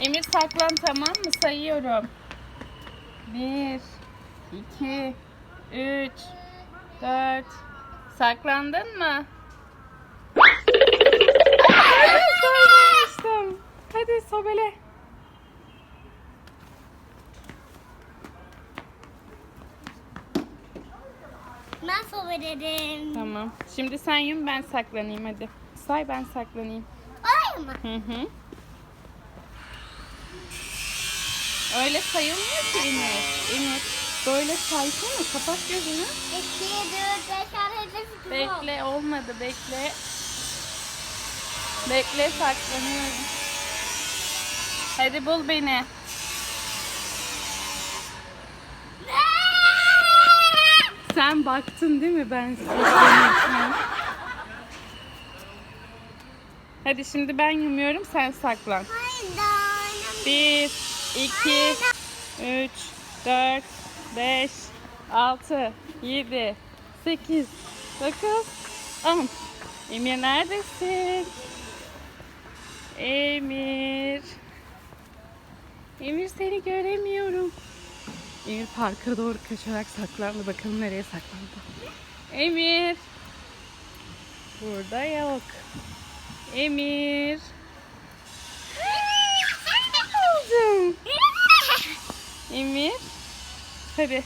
Emir saklan tamam mı? Sayıyorum. Bir, iki, üç, dört. Saklandın mı? Saymamıştım. Hadi sobele. Ben sorularım. Tamam. Şimdi sen yum ben saklanayım hadi. Say ben saklanayım. Ay mı? Hı hı. Öyle sayılmıyor ki Emir. Emir böyle saysana kapat gözünü. 2, 4, 5, 6, 7, 8, Bekle olmadı bekle. Bekle saklanıyorum. Hadi bul beni. Sen baktın değil mi ben saklanırken? Hadi şimdi ben yumuyorum sen saklan. Bir, iki, üç, dört, beş, altı, yedi, sekiz, dokuz, on. Emir neredesin? Emir. Emir seni göremiyorum. Emir parka doğru kaçarak saklandı. Bakalım nereye saklandı. Emir. Burada yok. Emir. Emir. Hadi.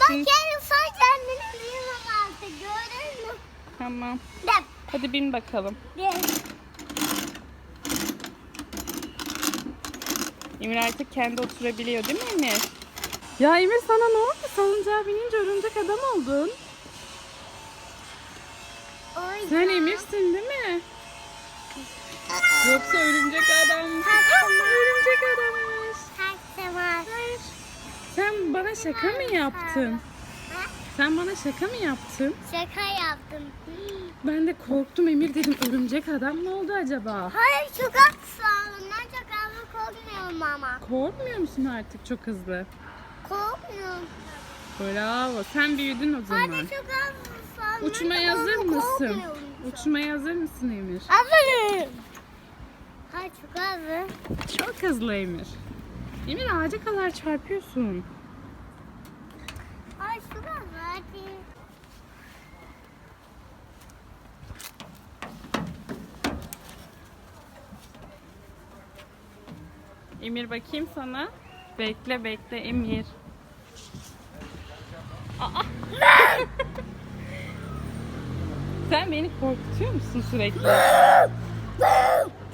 Bak Şimdi- yani sen kendini duyamam artık gördün mü? Tamam. Dep. Hadi bin bakalım. Dep. Emir artık kendi oturabiliyor değil mi Emir? Ya Emir sana ne oldu? Salıncağa binince örümcek adam oldun. Oy. Sen Emir'sin değil mi? Yoksa örümcek adam mı? Tamam. örümcek adammış. Bana şaka mı yaptın? Ha? Sen bana şaka mı yaptın? Şaka yaptım. Ben de korktum Emir dedim örümcek adam ne oldu acaba? Hayır çok haklısın. Ben çok hızlı korkmuyorum ama. Korkmuyor musun artık çok hızlı? Korkmuyorum. Bravo sen büyüdün o zaman. Hadi çok haklısın. Uçmaya hazır mısın? Uçmaya hazır mısın Emir? Hazırım. Hayır çok hazır. Çok hızlı Emir. Emir ağaca kadar çarpıyorsun. Hayır çok hazır. Hadi. Emir bakayım sana. Bekle bekle Emir. Aa. Sen beni korkutuyor musun sürekli?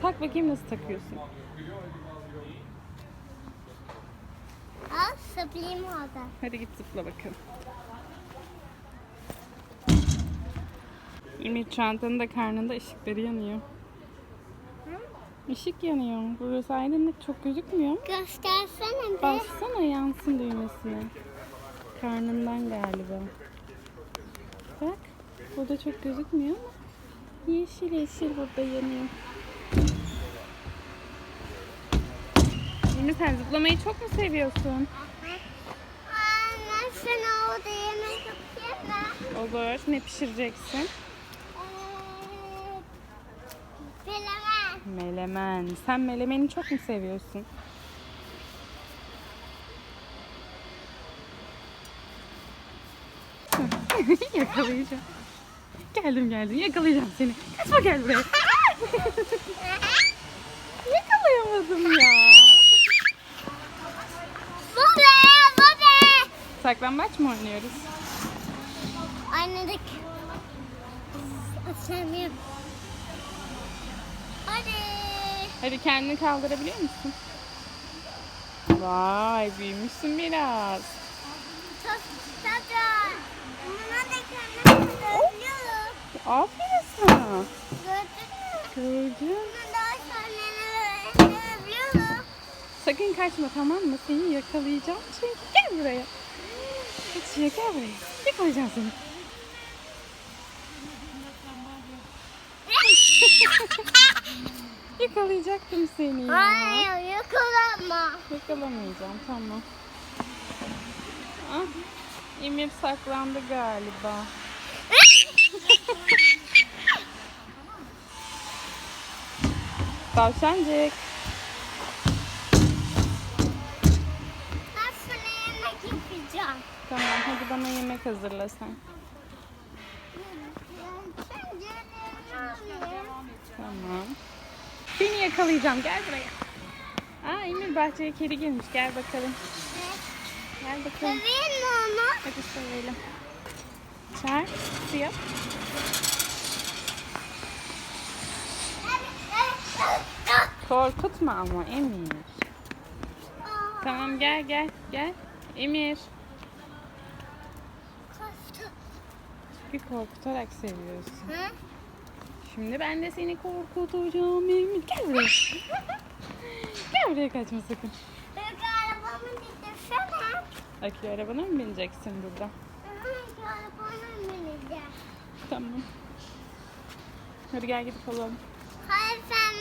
Tak bakayım nasıl takıyorsun. Al saplayayım orada. Hadi git zıpla bakalım. Emir çantanın da karnında ışıkları yanıyor. Işık yanıyor. Burası aydınlık çok gözükmüyor. Göstersene bir. Bassana yansın düğmesine. Karnından galiba. Bak. Burada çok gözükmüyor ama yeşil yeşil burada yanıyor. Emir sen zıplamayı çok mu seviyorsun? Anne sen orada yemek yapayım? Olur. Ne pişireceksin? Melemen. Sen melemeni çok mu seviyorsun? Yakalayacağım. Geldim geldim. Yakalayacağım seni. Kaçma gel buraya. Yakalayamadım ya. Bu be. Saklambaç mı oynuyoruz? Oynadık. Açamıyorum. Hadi. Hadi kendini kaldırabiliyor musun? Vay büyümüşsün biraz. Çok güzel. Buna da kendimi dönüyorum. Aferin sana. Gördün mü? Gördüm. Buna daha dönüyorum. Sakın kaçma tamam mı? Seni yakalayacağım çünkü gel buraya. Hadi gel buraya. Yakalayacağım seni. Yakalayacaktım seni ya. Hayır yakalama. Yakalamayacağım tamam. Ah, Emir saklandı galiba. Tavşancık. Ben sana yemek yapacağım. Tamam hadi bana yemek hazırla sen. Tamam. Seni yakalayacağım gel buraya. Aa Emir bahçeye kedi girmiş gel bakalım. Gel bakalım. Seveyim mi onu? Hadi sevelim. Çağır. Suya. Korkutma ama Emir. Tamam gel gel gel. Emir. Bir korkutarak seviyorsun. Hı? Şimdi ben de seni korkutacağım. Gel buraya. gel buraya kaçma sakın. Peki arabamı getirsene. Akülü arabana mı bineceksin burada? Şu arabamı bineceğim. Tamam. Hadi gel gidip alalım. Hayır sen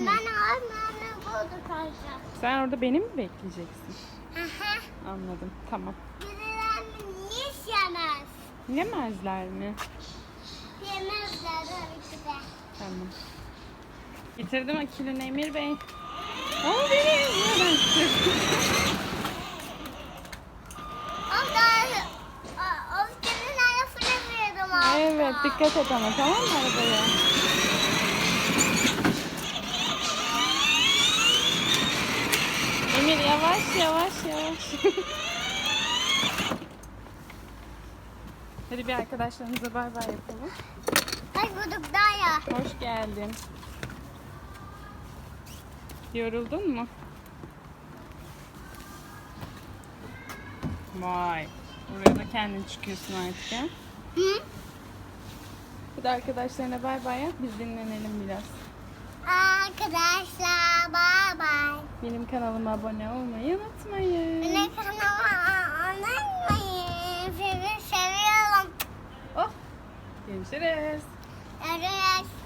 ben annemle burada kalacağım. Sen orada beni mi bekleyeceksin? Aha. Anladım. Tamam. Birilerinin hiç yemez. Yemezler mi? Yemezler tabii ki de. Tamam. Getirdim akülünü Emir Bey. Aa beni abla. Evet dikkat et ama tamam mı arabaya? Emir yavaş yavaş yavaş. Hadi bir arkadaşlarımıza bay bay yapalım. Ay bulduk daha ya. Hoş geldin. Yoruldun mu? Vay. Buraya da kendin çıkıyorsun artık ya. Hı? Hadi arkadaşlarına bay bay yap. Biz dinlenelim biraz. Arkadaşlar bay bay. Benim kanalıma abone olmayı unutmayın. Ne kanalıma anlaymayın. Sizi seviyorum. Oh. Görüşürüz. Görüşürüz.